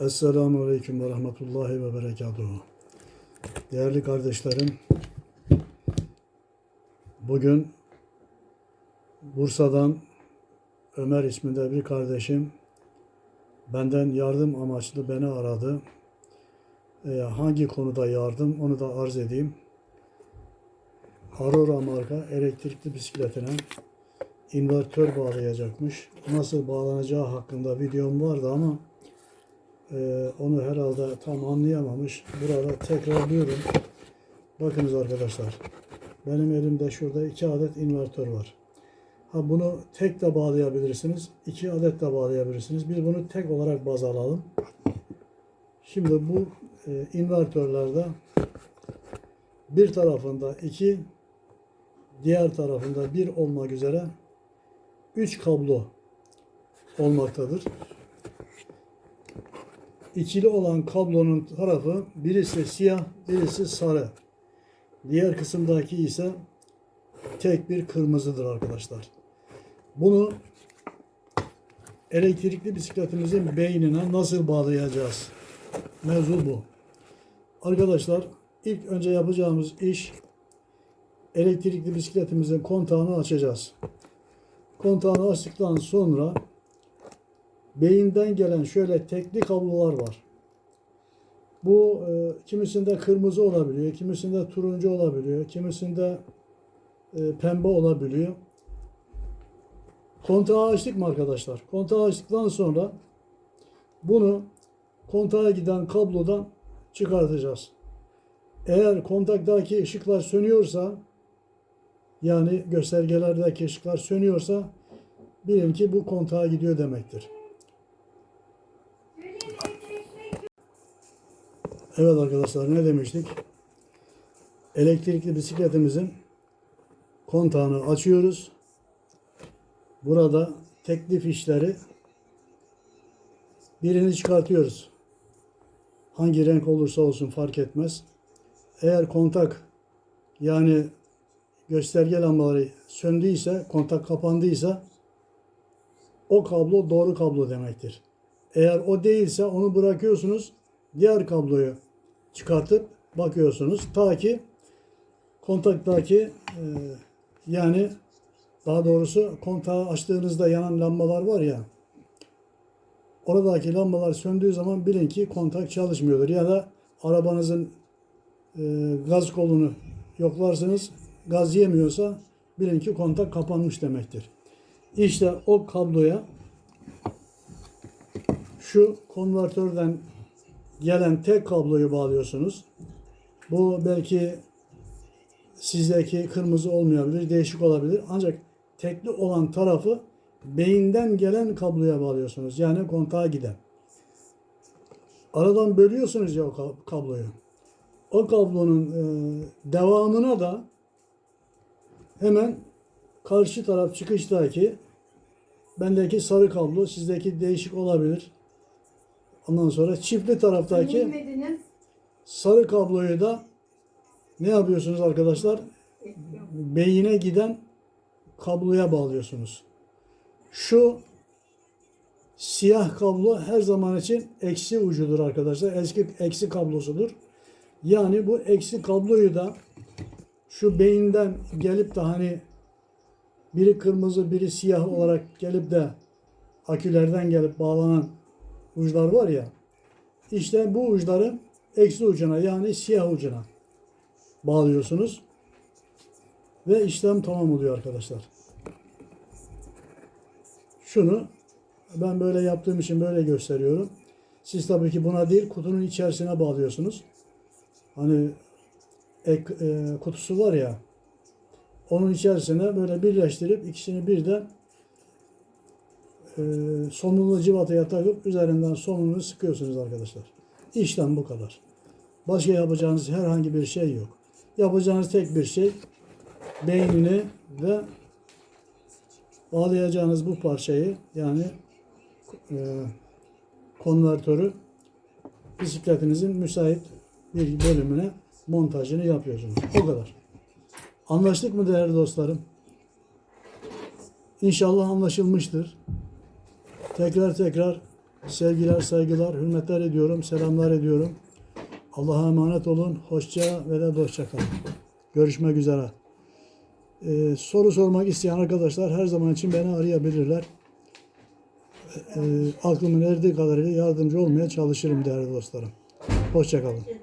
Esselamu Aleyküm ve Rahmetullahi ve Berekatuhu. Değerli kardeşlerim, bugün Bursa'dan Ömer isminde bir kardeşim benden yardım amaçlı beni aradı. Ee, hangi konuda yardım onu da arz edeyim. Aurora marka elektrikli bisikletine invertör bağlayacakmış. Nasıl bağlanacağı hakkında videom vardı ama ee, onu herhalde tam anlayamamış. Burada tekrarlıyorum. Bakınız arkadaşlar. Benim elimde şurada iki adet invertör var. Ha bunu tek de bağlayabilirsiniz. iki adet de bağlayabilirsiniz. Biz bunu tek olarak baz alalım. Şimdi bu e, invertörlerde bir tarafında iki, diğer tarafında bir olmak üzere üç kablo olmaktadır ikili olan kablonun tarafı birisi siyah, birisi sarı. Diğer kısımdaki ise tek bir kırmızıdır arkadaşlar. Bunu elektrikli bisikletimizin beynine nasıl bağlayacağız? Mevzu bu. Arkadaşlar ilk önce yapacağımız iş elektrikli bisikletimizin kontağını açacağız. Kontağını açtıktan sonra beyinden gelen şöyle tekli kablolar var. Bu e, kimisinde kırmızı olabiliyor, kimisinde turuncu olabiliyor, kimisinde e, pembe olabiliyor. Kontağı açtık mı arkadaşlar? Kontağı açtıktan sonra bunu kontağa giden kablodan çıkartacağız. Eğer kontaktaki ışıklar sönüyorsa yani göstergelerdeki ışıklar sönüyorsa bilin ki bu kontağa gidiyor demektir. Evet arkadaşlar ne demiştik? Elektrikli bisikletimizin kontağını açıyoruz. Burada tekli fişleri birini çıkartıyoruz. Hangi renk olursa olsun fark etmez. Eğer kontak yani gösterge lambaları söndüyse, kontak kapandıysa o kablo doğru kablo demektir. Eğer o değilse onu bırakıyorsunuz diğer kabloyu çıkartıp bakıyorsunuz. Ta ki kontaktaki e, yani daha doğrusu kontağı açtığınızda yanan lambalar var ya oradaki lambalar söndüğü zaman bilin ki kontak çalışmıyordur. Ya da arabanızın e, gaz kolunu yoklarsınız gaz yemiyorsa bilin ki kontak kapanmış demektir. İşte o kabloya şu konvertörden gelen tek kabloyu bağlıyorsunuz. Bu belki sizdeki kırmızı olmayabilir, değişik olabilir. Ancak tekli olan tarafı beyinden gelen kabloya bağlıyorsunuz. Yani kontağa giden. Aradan bölüyorsunuz ya o kabloyu. O kablonun e, devamına da hemen karşı taraf çıkıştaki bendeki sarı kablo sizdeki değişik olabilir. Ondan sonra çiftli taraftaki sarı kabloyu da ne yapıyorsunuz arkadaşlar? Beyine giden kabloya bağlıyorsunuz. Şu siyah kablo her zaman için eksi ucudur arkadaşlar. Eski eksi kablosudur. Yani bu eksi kabloyu da şu beyinden gelip de hani biri kırmızı biri siyah olarak gelip de akülerden gelip bağlanan uçlar var ya işte bu uçları eksi ucuna yani siyah ucuna bağlıyorsunuz ve işlem tamam oluyor arkadaşlar. Şunu ben böyle yaptığım için böyle gösteriyorum. Siz tabii ki buna değil kutunun içerisine bağlıyorsunuz. Hani ek, e, kutusu var ya onun içerisine böyle birleştirip ikisini birden e, somunlu civataya takıp üzerinden somununu sıkıyorsunuz arkadaşlar. İşlem bu kadar. Başka yapacağınız herhangi bir şey yok. Yapacağınız tek bir şey beynini ve bağlayacağınız bu parçayı yani e, konvertörü bisikletinizin müsait bir bölümüne montajını yapıyorsunuz. O kadar. Anlaştık mı değerli dostlarım? İnşallah anlaşılmıştır. Tekrar tekrar Sevgiler, saygılar, hürmetler ediyorum, selamlar ediyorum. Allah'a emanet olun. Hoşça ve de dostça kalın. Görüşmek üzere. Ee, soru sormak isteyen arkadaşlar her zaman için beni arayabilirler. Ee, aklımın erdiği kadarıyla yardımcı olmaya çalışırım değerli dostlarım. Hoşça kalın.